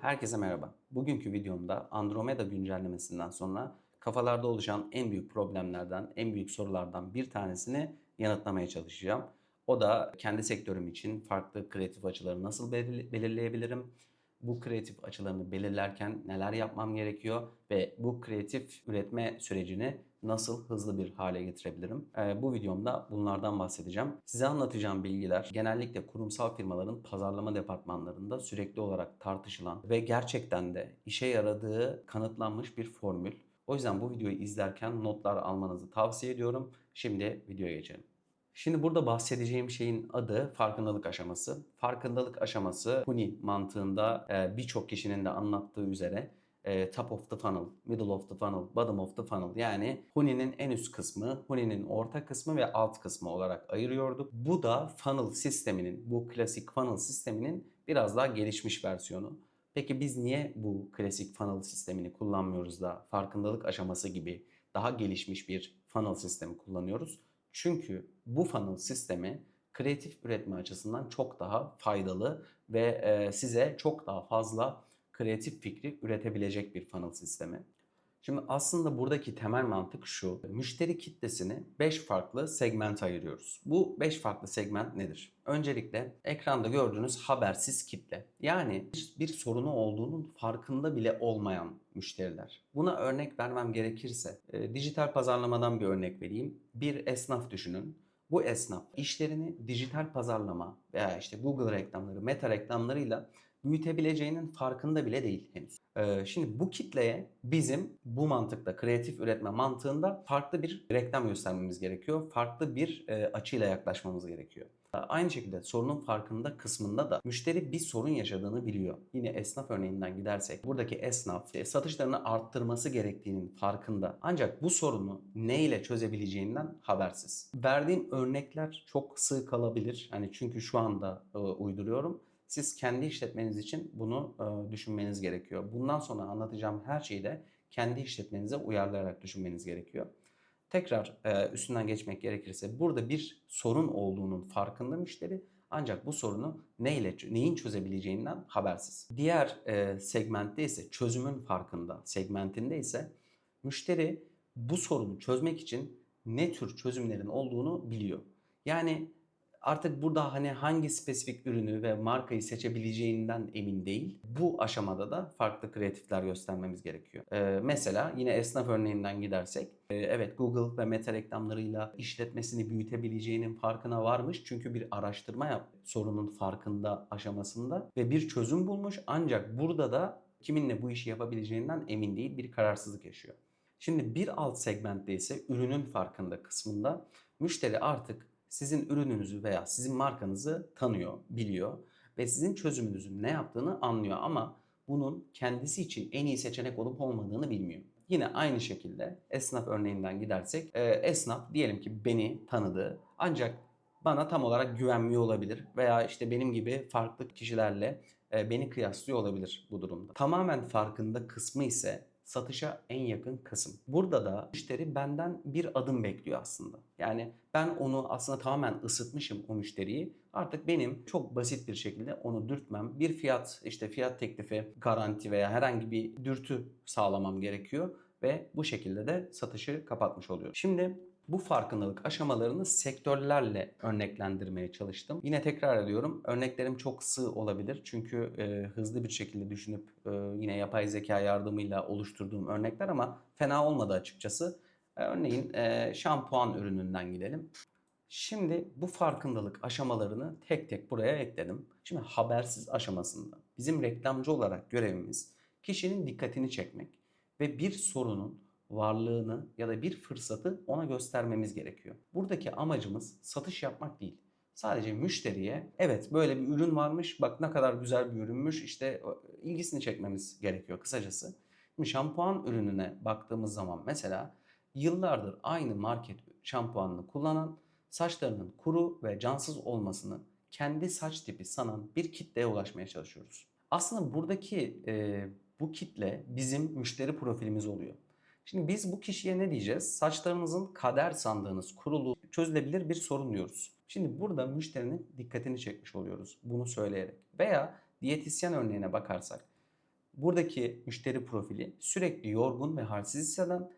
Herkese merhaba. Bugünkü videomda Andromeda güncellemesinden sonra kafalarda oluşan en büyük problemlerden, en büyük sorulardan bir tanesini yanıtlamaya çalışacağım. O da kendi sektörüm için farklı kreatif açıları nasıl belir- belirleyebilirim? Bu kreatif açılarını belirlerken neler yapmam gerekiyor ve bu kreatif üretme sürecini nasıl hızlı bir hale getirebilirim? Ee, bu videomda bunlardan bahsedeceğim. Size anlatacağım bilgiler genellikle kurumsal firmaların pazarlama departmanlarında sürekli olarak tartışılan ve gerçekten de işe yaradığı kanıtlanmış bir formül. O yüzden bu videoyu izlerken notlar almanızı tavsiye ediyorum. Şimdi videoya geçelim. Şimdi burada bahsedeceğim şeyin adı farkındalık aşaması. Farkındalık aşaması Huni mantığında e, birçok kişinin de anlattığı üzere e, top of the funnel, middle of the funnel, bottom of the funnel yani Huni'nin en üst kısmı, Huni'nin orta kısmı ve alt kısmı olarak ayırıyorduk. Bu da funnel sisteminin, bu klasik funnel sisteminin biraz daha gelişmiş versiyonu. Peki biz niye bu klasik funnel sistemini kullanmıyoruz da farkındalık aşaması gibi daha gelişmiş bir funnel sistemi kullanıyoruz? Çünkü bu funnel sistemi kreatif üretme açısından çok daha faydalı ve e, size çok daha fazla kreatif fikri üretebilecek bir funnel sistemi. Şimdi aslında buradaki temel mantık şu. Müşteri kitlesini 5 farklı segment ayırıyoruz. Bu 5 farklı segment nedir? Öncelikle ekranda gördüğünüz habersiz kitle. Yani bir sorunu olduğunun farkında bile olmayan müşteriler. Buna örnek vermem gerekirse e, dijital pazarlamadan bir örnek vereyim. Bir esnaf düşünün. Bu esnaf işlerini dijital pazarlama veya işte Google reklamları, Meta reklamlarıyla büyütebileceğinin farkında bile değil henüz. Ee, şimdi bu kitleye bizim bu mantıkta, kreatif üretme mantığında farklı bir reklam göstermemiz gerekiyor. Farklı bir e, açıyla yaklaşmamız gerekiyor. Aynı şekilde sorunun farkında kısmında da müşteri bir sorun yaşadığını biliyor. Yine esnaf örneğinden gidersek buradaki esnaf e, satışlarını arttırması gerektiğinin farkında. Ancak bu sorunu ne ile çözebileceğinden habersiz. Verdiğim örnekler çok sığ kalabilir. Hani çünkü şu anda e, uyduruyorum. Siz kendi işletmeniz için bunu e, düşünmeniz gerekiyor. Bundan sonra anlatacağım her şeyi de kendi işletmenize uyarlayarak düşünmeniz gerekiyor. Tekrar e, üstünden geçmek gerekirse burada bir sorun olduğunun farkında müşteri ancak bu sorunu neyle neyin çözebileceğinden habersiz. Diğer e, segmentte ise çözümün farkında. Segmentinde ise müşteri bu sorunu çözmek için ne tür çözümlerin olduğunu biliyor. Yani artık burada hani hangi spesifik ürünü ve markayı seçebileceğinden emin değil. Bu aşamada da farklı kreatifler göstermemiz gerekiyor. Ee, mesela yine esnaf örneğinden gidersek, e, evet Google ve Meta reklamlarıyla işletmesini büyütebileceğinin farkına varmış. Çünkü bir araştırma yap sorunun farkında aşamasında ve bir çözüm bulmuş. Ancak burada da kiminle bu işi yapabileceğinden emin değil bir kararsızlık yaşıyor. Şimdi bir alt segmentte ise ürünün farkında kısmında müşteri artık sizin ürününüzü veya sizin markanızı tanıyor, biliyor ve sizin çözümünüzün ne yaptığını anlıyor ama bunun kendisi için en iyi seçenek olup olmadığını bilmiyor. Yine aynı şekilde esnaf örneğinden gidersek e, esnaf diyelim ki beni tanıdı ancak bana tam olarak güvenmiyor olabilir veya işte benim gibi farklı kişilerle e, beni kıyaslıyor olabilir bu durumda. Tamamen farkında kısmı ise satışa en yakın kısım. Burada da müşteri benden bir adım bekliyor aslında. Yani ben onu aslında tamamen ısıtmışım o müşteriyi. Artık benim çok basit bir şekilde onu dürtmem. Bir fiyat işte fiyat teklifi, garanti veya herhangi bir dürtü sağlamam gerekiyor ve bu şekilde de satışı kapatmış oluyor. Şimdi bu farkındalık aşamalarını sektörlerle örneklendirmeye çalıştım. Yine tekrar ediyorum örneklerim çok sığ olabilir. Çünkü e, hızlı bir şekilde düşünüp e, yine yapay zeka yardımıyla oluşturduğum örnekler ama fena olmadı açıkçası. E, örneğin e, şampuan ürününden gidelim. Şimdi bu farkındalık aşamalarını tek tek buraya ekledim. Şimdi habersiz aşamasında bizim reklamcı olarak görevimiz kişinin dikkatini çekmek ve bir sorunun varlığını ya da bir fırsatı ona göstermemiz gerekiyor. Buradaki amacımız satış yapmak değil. Sadece müşteriye evet böyle bir ürün varmış bak ne kadar güzel bir ürünmüş işte ilgisini çekmemiz gerekiyor kısacası. Şimdi şampuan ürününe baktığımız zaman mesela yıllardır aynı market şampuanını kullanan saçlarının kuru ve cansız olmasını kendi saç tipi sanan bir kitleye ulaşmaya çalışıyoruz. Aslında buradaki e, bu kitle bizim müşteri profilimiz oluyor. Şimdi biz bu kişiye ne diyeceğiz? Saçlarınızın kader sandığınız kurulu çözülebilir bir sorun diyoruz. Şimdi burada müşterinin dikkatini çekmiş oluyoruz bunu söyleyerek. Veya diyetisyen örneğine bakarsak. buradaki müşteri profili sürekli yorgun ve halsiz hisseden,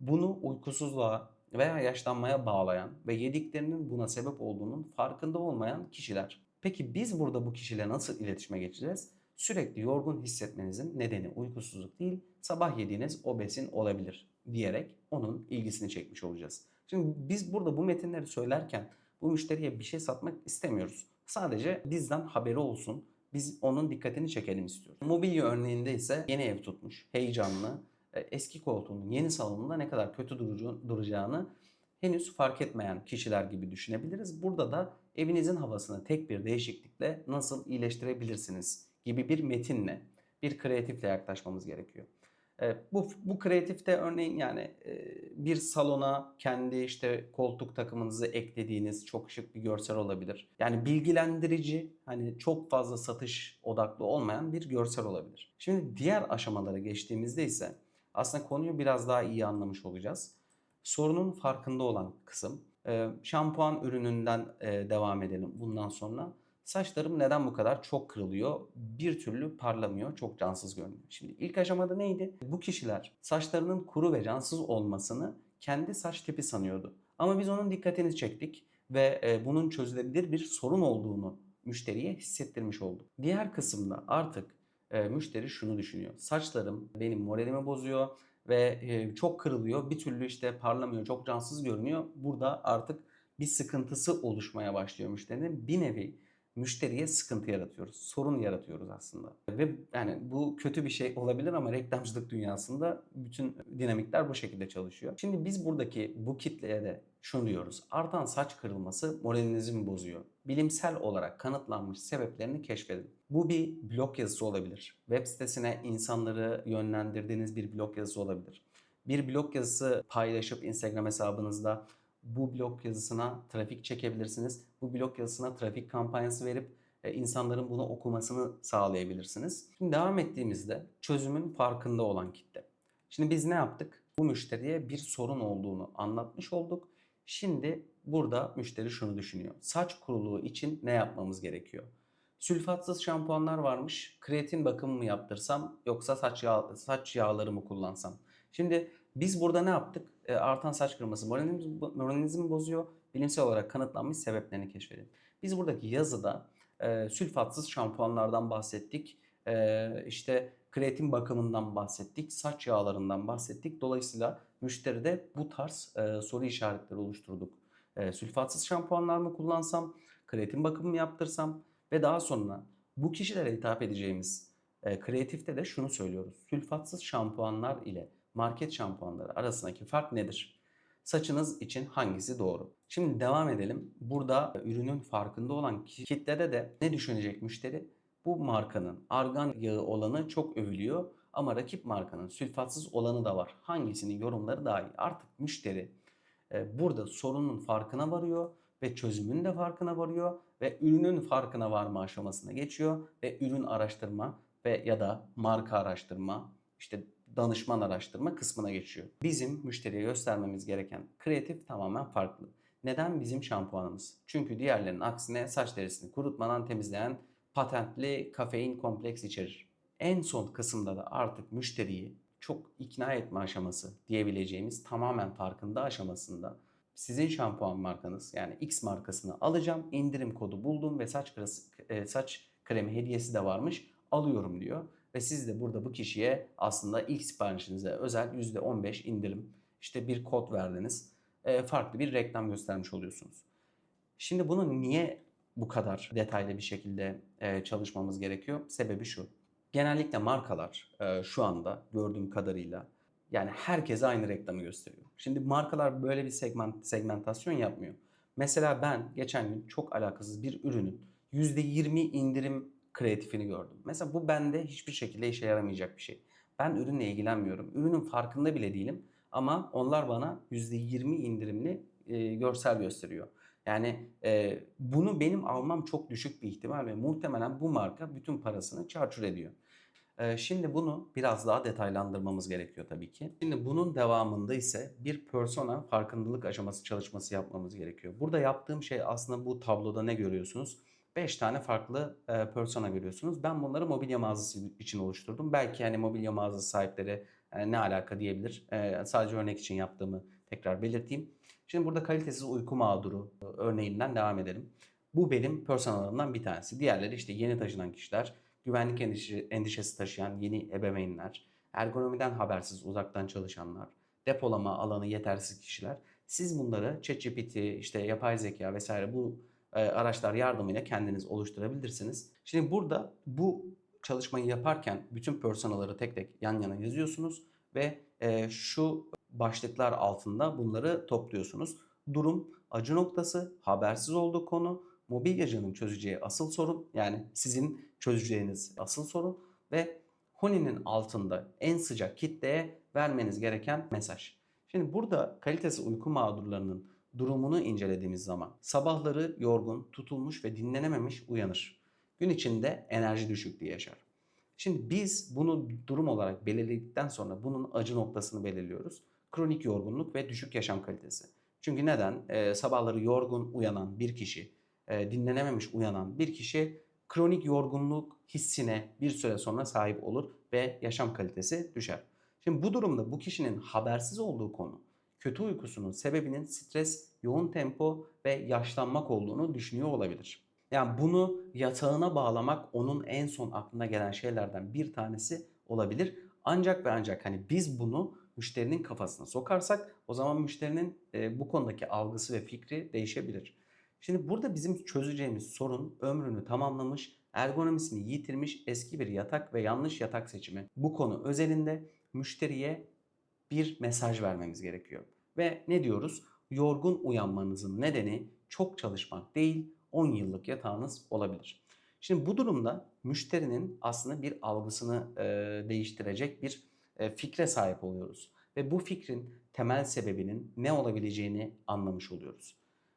bunu uykusuzluğa veya yaşlanmaya bağlayan ve yediklerinin buna sebep olduğunun farkında olmayan kişiler. Peki biz burada bu kişiyle nasıl iletişime geçeceğiz? Sürekli yorgun hissetmenizin nedeni uykusuzluk değil, sabah yediğiniz o besin olabilir diyerek onun ilgisini çekmiş olacağız. Şimdi biz burada bu metinleri söylerken bu müşteriye bir şey satmak istemiyoruz. Sadece bizden haberi olsun, biz onun dikkatini çekelim istiyoruz. Mobilya örneğinde ise yeni ev tutmuş, heyecanlı, e, eski koltuğunun yeni salonunda ne kadar kötü duracağını henüz fark etmeyen kişiler gibi düşünebiliriz. Burada da evinizin havasını tek bir değişiklikle nasıl iyileştirebilirsiniz gibi bir metinle, bir kreatifle yaklaşmamız gerekiyor. E, bu bu kreatifte örneğin yani e, bir salona kendi işte koltuk takımınızı eklediğiniz çok şık bir görsel olabilir. Yani bilgilendirici, hani çok fazla satış odaklı olmayan bir görsel olabilir. Şimdi diğer aşamalara geçtiğimizde ise aslında konuyu biraz daha iyi anlamış olacağız. Sorunun farkında olan kısım. E, şampuan ürününden e, devam edelim bundan sonra. Saçlarım neden bu kadar çok kırılıyor? Bir türlü parlamıyor, çok cansız görünüyor. Şimdi ilk aşamada neydi? Bu kişiler saçlarının kuru ve cansız olmasını kendi saç tipi sanıyordu. Ama biz onun dikkatini çektik ve e, bunun çözülebilir bir sorun olduğunu müşteriye hissettirmiş olduk. Diğer kısımda artık e, müşteri şunu düşünüyor. Saçlarım benim moralimi bozuyor ve e, çok kırılıyor. Bir türlü işte parlamıyor, çok cansız görünüyor. Burada artık bir sıkıntısı oluşmaya başlıyor müşterinin. Bir nevi müşteriye sıkıntı yaratıyoruz. Sorun yaratıyoruz aslında. Ve yani bu kötü bir şey olabilir ama reklamcılık dünyasında bütün dinamikler bu şekilde çalışıyor. Şimdi biz buradaki bu kitleye de şunu diyoruz. Artan saç kırılması moralinizi mi bozuyor? Bilimsel olarak kanıtlanmış sebeplerini keşfedin. Bu bir blog yazısı olabilir. Web sitesine insanları yönlendirdiğiniz bir blog yazısı olabilir. Bir blog yazısı paylaşıp Instagram hesabınızda bu blog yazısına trafik çekebilirsiniz. Bu blog yazısına trafik kampanyası verip e, insanların bunu okumasını sağlayabilirsiniz. Şimdi devam ettiğimizde çözümün farkında olan kitle. Şimdi biz ne yaptık? Bu müşteriye bir sorun olduğunu anlatmış olduk. Şimdi burada müşteri şunu düşünüyor. Saç kuruluğu için ne yapmamız gerekiyor? Sülfatsız şampuanlar varmış. Kreatin bakımı mı yaptırsam yoksa saç yağ, saç yağları mı kullansam? Şimdi biz burada ne yaptık? E, artan saç kırılması moralinizi, moralinizi mi bozuyor? Bilimsel olarak kanıtlanmış sebeplerini keşfedin. Biz buradaki yazıda e, sülfatsız şampuanlardan bahsettik. E, işte kreatin bakımından bahsettik. Saç yağlarından bahsettik. Dolayısıyla müşteride bu tarz e, soru işaretleri oluşturduk. E, sülfatsız şampuanlar mı kullansam? Kreatin bakımı mı yaptırsam? Ve daha sonra bu kişilere hitap edeceğimiz e, kreatifte de şunu söylüyoruz. Sülfatsız şampuanlar ile market şampuanları arasındaki fark nedir? Saçınız için hangisi doğru? Şimdi devam edelim. Burada ürünün farkında olan kitlede de ne düşünecek müşteri? Bu markanın argan yağı olanı çok övülüyor ama rakip markanın sülfatsız olanı da var. Hangisinin yorumları daha iyi? Artık müşteri e, burada sorunun farkına varıyor ve çözümün de farkına varıyor ve ürünün farkına varma aşamasına geçiyor ve ürün araştırma ve ya da marka araştırma işte danışman araştırma kısmına geçiyor. Bizim müşteriye göstermemiz gereken kreatif tamamen farklı. Neden bizim şampuanımız? Çünkü diğerlerinin aksine saç derisini kurutmadan temizleyen patentli kafein kompleks içerir. En son kısımda da artık müşteriyi çok ikna etme aşaması diyebileceğimiz tamamen farkında aşamasında sizin şampuan markanız yani X markasını alacağım, indirim kodu buldum ve saç e, saç kremi hediyesi de varmış alıyorum diyor. Ve siz de burada bu kişiye aslında ilk siparişinize özel %15 indirim işte bir kod verdiniz. E, farklı bir reklam göstermiş oluyorsunuz. Şimdi bunu niye bu kadar detaylı bir şekilde e, çalışmamız gerekiyor? Sebebi şu. Genellikle markalar e, şu anda gördüğüm kadarıyla yani herkese aynı reklamı gösteriyor. Şimdi markalar böyle bir segment, segmentasyon yapmıyor. Mesela ben geçen gün çok alakasız bir ürünün %20 indirim kreatifini gördüm. Mesela bu bende hiçbir şekilde işe yaramayacak bir şey. Ben ürünle ilgilenmiyorum. Ürünün farkında bile değilim. Ama onlar bana %20 indirimli e, görsel gösteriyor. Yani e, bunu benim almam çok düşük bir ihtimal ve muhtemelen bu marka bütün parasını çarçur ediyor. E, şimdi bunu biraz daha detaylandırmamız gerekiyor tabii ki. Şimdi bunun devamında ise bir persona farkındalık aşaması çalışması yapmamız gerekiyor. Burada yaptığım şey aslında bu tabloda ne görüyorsunuz? 5 tane farklı e, persona görüyorsunuz. Ben bunları mobilya mağazası için oluşturdum. Belki hani mobilya mağazası sahipleri e, ne alaka diyebilir. E, sadece örnek için yaptığımı tekrar belirteyim. Şimdi burada kalitesiz uyku mağduru e, örneğinden devam edelim. Bu benim personalarımdan bir tanesi. Diğerleri işte yeni taşınan kişiler, güvenlik endişe- endişesi taşıyan yeni ebeveynler, ergonomiden habersiz uzaktan çalışanlar, depolama alanı yetersiz kişiler. Siz bunları ChatGPT, işte yapay zeka vesaire bu e, araçlar yardımıyla kendiniz oluşturabilirsiniz. Şimdi burada bu çalışmayı yaparken bütün personaları tek tek yan yana yazıyorsunuz ve e, şu başlıklar altında bunları topluyorsunuz. Durum, acı noktası, habersiz olduğu konu, mobilyacının çözeceği asıl sorun yani sizin çözeceğiniz asıl sorun ve Honey'nin altında en sıcak kitleye vermeniz gereken mesaj. Şimdi burada kalitesiz uyku mağdurlarının durumunu incelediğimiz zaman sabahları yorgun, tutulmuş ve dinlenememiş uyanır. Gün içinde enerji düşüklüğü yaşar. Şimdi biz bunu durum olarak belirledikten sonra bunun acı noktasını belirliyoruz. Kronik yorgunluk ve düşük yaşam kalitesi. Çünkü neden? Ee, sabahları yorgun uyanan bir kişi, e, dinlenememiş uyanan bir kişi kronik yorgunluk hissine bir süre sonra sahip olur ve yaşam kalitesi düşer. Şimdi bu durumda bu kişinin habersiz olduğu konu kötü uykusunun sebebinin stres, yoğun tempo ve yaşlanmak olduğunu düşünüyor olabilir. Yani bunu yatağına bağlamak onun en son aklına gelen şeylerden bir tanesi olabilir. Ancak ve ancak hani biz bunu müşterinin kafasına sokarsak o zaman müşterinin e, bu konudaki algısı ve fikri değişebilir. Şimdi burada bizim çözeceğimiz sorun ömrünü tamamlamış, ergonomisini yitirmiş eski bir yatak ve yanlış yatak seçimi. Bu konu özelinde müşteriye bir mesaj vermemiz gerekiyor. Ve ne diyoruz? Yorgun uyanmanızın nedeni çok çalışmak değil, 10 yıllık yatağınız olabilir. Şimdi bu durumda müşterinin aslında bir algısını e, değiştirecek bir e, fikre sahip oluyoruz. Ve bu fikrin temel sebebinin ne olabileceğini anlamış oluyoruz.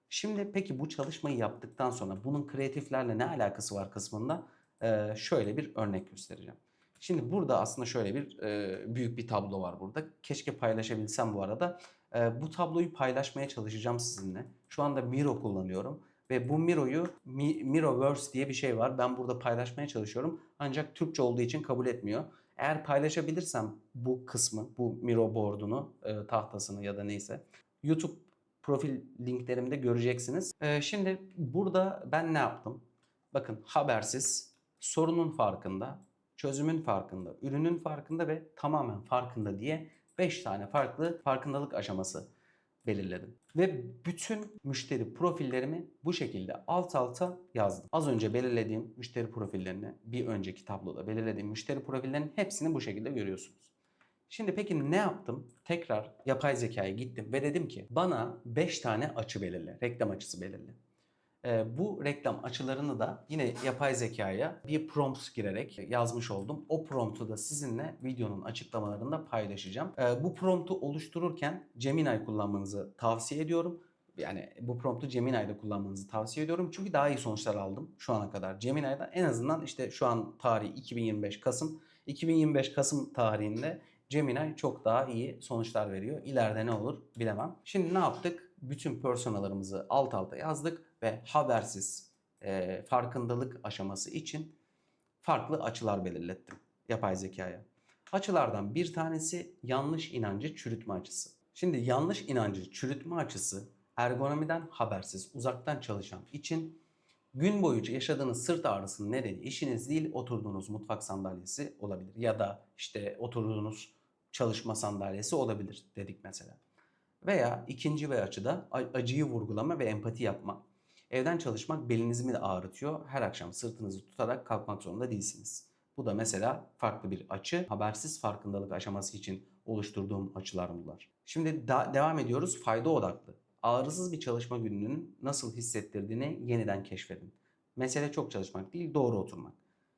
Şimdi peki bu çalışmayı yaptıktan sonra bunun kreatiflerle ne alakası var kısmında e, şöyle bir örnek göstereceğim. Şimdi burada aslında şöyle bir e, büyük bir tablo var burada. Keşke paylaşabilsem bu arada. E, bu tabloyu paylaşmaya çalışacağım sizinle. Şu anda Miro kullanıyorum. Ve bu Miro'yu Mi- Miroverse diye bir şey var. Ben burada paylaşmaya çalışıyorum. Ancak Türkçe olduğu için kabul etmiyor. Eğer paylaşabilirsem bu kısmı, bu Miro board'unu, e, tahtasını ya da neyse YouTube profil linklerimde göreceksiniz. E, şimdi burada ben ne yaptım? Bakın habersiz, sorunun farkında, çözümün farkında, ürünün farkında ve tamamen farkında diye 5 tane farklı farkındalık aşaması belirledim. Ve bütün müşteri profillerimi bu şekilde alt alta yazdım. Az önce belirlediğim müşteri profillerini bir önceki tabloda belirlediğim müşteri profillerinin hepsini bu şekilde görüyorsunuz. Şimdi peki ne yaptım? Tekrar yapay zekaya gittim ve dedim ki bana 5 tane açı belirle, reklam açısı belirle. Bu reklam açılarını da yine yapay zekaya bir prompt girerek yazmış oldum. O promptu da sizinle videonun açıklamalarında paylaşacağım. Bu promptu oluştururken Gemini kullanmanızı tavsiye ediyorum. Yani bu promptu Gemini'de kullanmanızı tavsiye ediyorum. Çünkü daha iyi sonuçlar aldım şu ana kadar. Gemini'den en azından işte şu an tarih 2025 Kasım. 2025 Kasım tarihinde Gemini çok daha iyi sonuçlar veriyor. İleride ne olur bilemem. Şimdi ne yaptık? Bütün personalarımızı alt alta yazdık ve habersiz e, farkındalık aşaması için farklı açılar belirlettim yapay zekaya. Açılardan bir tanesi yanlış inancı çürütme açısı. Şimdi yanlış inancı çürütme açısı ergonomiden habersiz uzaktan çalışan için gün boyunca yaşadığınız sırt ağrısının nedeni işiniz değil oturduğunuz mutfak sandalyesi olabilir ya da işte oturduğunuz çalışma sandalyesi olabilir dedik mesela. Veya ikinci bir açıda acıyı vurgulama ve empati yapma. Evden çalışmak belinizi mi de ağrıtıyor? Her akşam sırtınızı tutarak kalkmak zorunda değilsiniz. Bu da mesela farklı bir açı. Habersiz farkındalık aşaması için oluşturduğum açılar bunlar. Şimdi devam ediyoruz fayda odaklı. Ağrısız bir çalışma gününün nasıl hissettirdiğini yeniden keşfedin. Mesele çok çalışmak değil, doğru oturmak.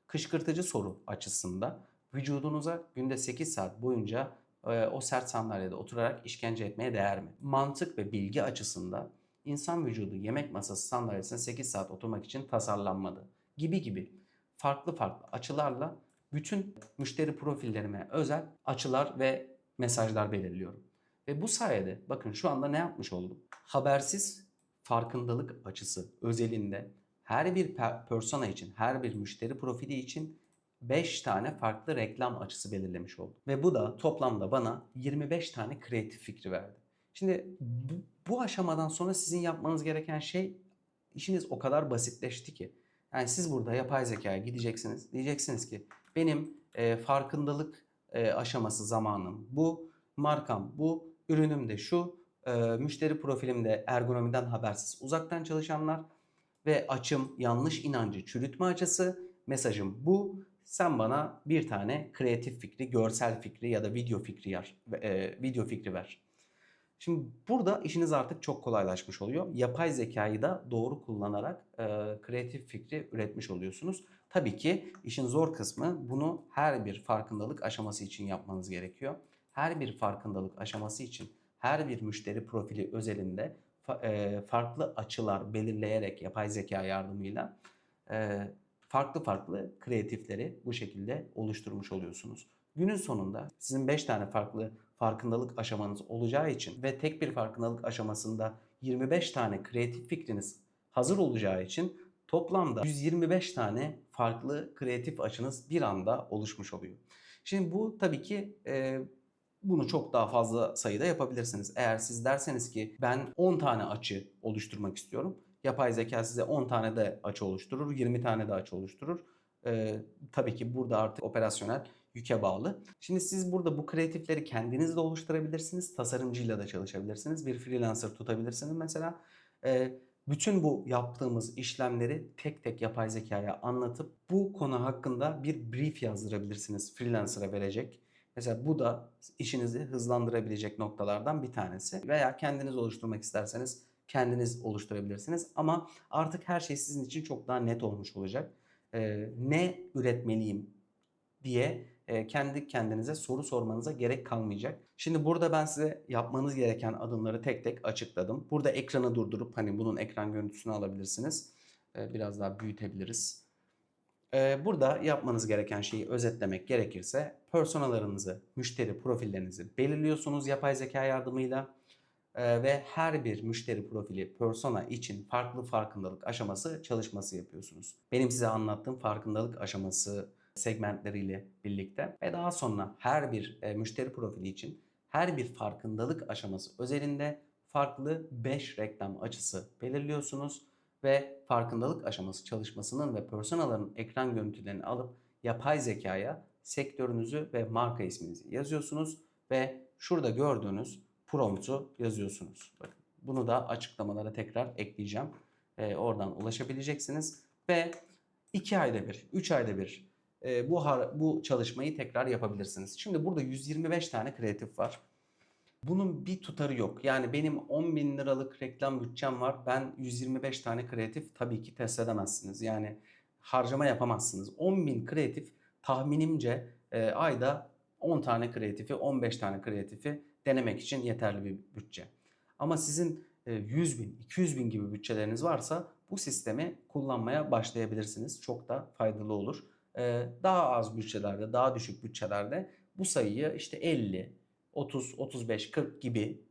Kışkırtıcı soru açısında vücudunuza günde 8 saat boyunca e, o sert sandalyede oturarak işkence etmeye değer mi? Mantık ve bilgi açısında insan vücudu yemek masası sandalyesine 8 saat oturmak için tasarlanmadı gibi gibi farklı farklı açılarla bütün müşteri profillerime özel açılar ve mesajlar belirliyorum. Ve bu sayede bakın şu anda ne yapmış oldum? Habersiz farkındalık açısı özelinde her bir per- persona için, her bir müşteri profili için 5 tane farklı reklam açısı belirlemiş oldum. Ve bu da toplamda bana 25 tane kreatif fikri verdi. Şimdi bu, bu aşamadan sonra sizin yapmanız gereken şey işiniz o kadar basitleşti ki. Yani siz burada yapay zekaya gideceksiniz. Diyeceksiniz ki benim e, farkındalık e, aşaması zamanım bu, markam bu, ürünüm de şu, e, müşteri profilim de ergonomiden habersiz uzaktan çalışanlar ve açım yanlış inancı çürütme açısı. Mesajım bu. Sen bana bir tane kreatif fikri, görsel fikri ya da video fikri ver. e, video fikri ver. Şimdi burada işiniz artık çok kolaylaşmış oluyor. Yapay zekayı da doğru kullanarak e, kreatif fikri üretmiş oluyorsunuz. Tabii ki işin zor kısmı bunu her bir farkındalık aşaması için yapmanız gerekiyor. Her bir farkındalık aşaması için her bir müşteri profili özelinde fa- e, farklı açılar belirleyerek yapay zeka yardımıyla e, farklı farklı kreatifleri bu şekilde oluşturmuş oluyorsunuz. Günün sonunda sizin 5 tane farklı farkındalık aşamanız olacağı için ve tek bir farkındalık aşamasında 25 tane kreatif fikriniz hazır olacağı için toplamda 125 tane farklı kreatif açınız bir anda oluşmuş oluyor. Şimdi bu tabii ki e, bunu çok daha fazla sayıda yapabilirsiniz. Eğer siz derseniz ki ben 10 tane açı oluşturmak istiyorum. Yapay zeka size 10 tane de açı oluşturur, 20 tane de açı oluşturur. Ee, tabii ki burada artık operasyonel yüke bağlı. Şimdi siz burada bu kreatifleri kendiniz de oluşturabilirsiniz. Tasarımcıyla da çalışabilirsiniz. Bir freelancer tutabilirsiniz mesela. Ee, bütün bu yaptığımız işlemleri tek tek yapay zekaya anlatıp bu konu hakkında bir brief yazdırabilirsiniz. Freelancer'a verecek. Mesela bu da işinizi hızlandırabilecek noktalardan bir tanesi. Veya kendiniz oluşturmak isterseniz kendiniz oluşturabilirsiniz. Ama artık her şey sizin için çok daha net olmuş olacak. Ee, ne üretmeliyim diye e, kendi kendinize soru sormanıza gerek kalmayacak. Şimdi burada ben size yapmanız gereken adımları tek tek açıkladım. Burada ekranı durdurup hani bunun ekran görüntüsünü alabilirsiniz. Ee, biraz daha büyütebiliriz. Ee, Burada yapmanız gereken şeyi özetlemek gerekirse personalarınızı, müşteri profillerinizi belirliyorsunuz yapay zeka yardımıyla ve her bir müşteri profili persona için farklı farkındalık aşaması çalışması yapıyorsunuz. Benim size anlattığım farkındalık aşaması segmentleriyle birlikte ve daha sonra her bir e, müşteri profili için her bir farkındalık aşaması özelinde farklı 5 reklam açısı belirliyorsunuz ve farkındalık aşaması çalışmasının ve personaların ekran görüntülerini alıp yapay zekaya sektörünüzü ve marka isminizi yazıyorsunuz ve şurada gördüğünüz promptu yazıyorsunuz. Bakın bunu da açıklamalara tekrar ekleyeceğim. Ee, oradan ulaşabileceksiniz ve 2 ayda bir, 3 ayda bir e, bu bu çalışmayı tekrar yapabilirsiniz. Şimdi burada 125 tane kreatif var. Bunun bir tutarı yok. Yani benim 10 bin liralık reklam bütçem var. Ben 125 tane kreatif tabii ki test edemezsiniz. Yani harcama yapamazsınız. 10 bin kreatif tahminimce e, ayda 10 tane kreatifi, 15 tane kreatifi denemek için yeterli bir bütçe. Ama sizin e, 100 bin, 200 bin gibi bütçeleriniz varsa bu sistemi kullanmaya başlayabilirsiniz. Çok da faydalı olur. Daha az bütçelerde, daha düşük bütçelerde bu sayıyı işte 50, 30, 35, 40 gibi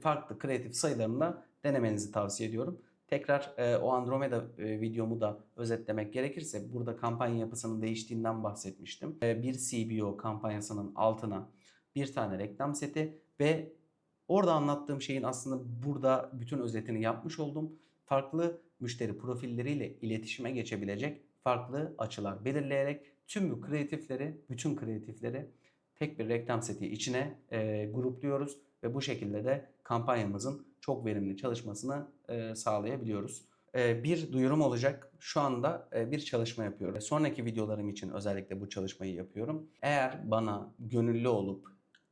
farklı kreatif sayılarında denemenizi tavsiye ediyorum. Tekrar o Andromeda videomu da özetlemek gerekirse burada kampanya yapısının değiştiğinden bahsetmiştim. Bir CBO kampanyasının altına bir tane reklam seti ve orada anlattığım şeyin aslında burada bütün özetini yapmış oldum. Farklı müşteri profilleriyle iletişime geçebilecek farklı açılar belirleyerek tüm bu kreatifleri, bütün kreatifleri tek bir reklam seti içine e, grupluyoruz ve bu şekilde de kampanyamızın çok verimli çalışmasını e, sağlayabiliyoruz. E, bir duyurum olacak. Şu anda e, bir çalışma yapıyorum. Sonraki videolarım için özellikle bu çalışmayı yapıyorum. Eğer bana gönüllü olup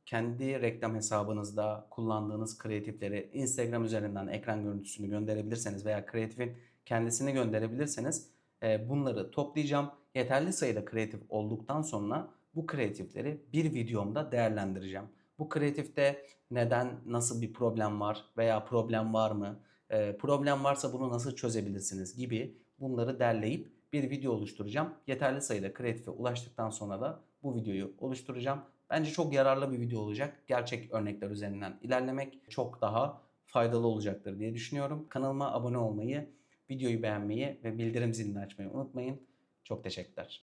kendi reklam hesabınızda kullandığınız kreatifleri Instagram üzerinden ekran görüntüsünü gönderebilirseniz veya kreatifin kendisini gönderebilirseniz e, bunları toplayacağım. Yeterli sayıda kreatif olduktan sonra bu kreatifleri bir videomda değerlendireceğim. Bu kreatifte neden, nasıl bir problem var veya problem var mı, e, problem varsa bunu nasıl çözebilirsiniz gibi bunları derleyip bir video oluşturacağım. Yeterli sayıda kreatife ulaştıktan sonra da bu videoyu oluşturacağım. Bence çok yararlı bir video olacak. Gerçek örnekler üzerinden ilerlemek çok daha faydalı olacaktır diye düşünüyorum. Kanalıma abone olmayı Videoyu beğenmeyi ve bildirim zilini açmayı unutmayın. Çok teşekkürler.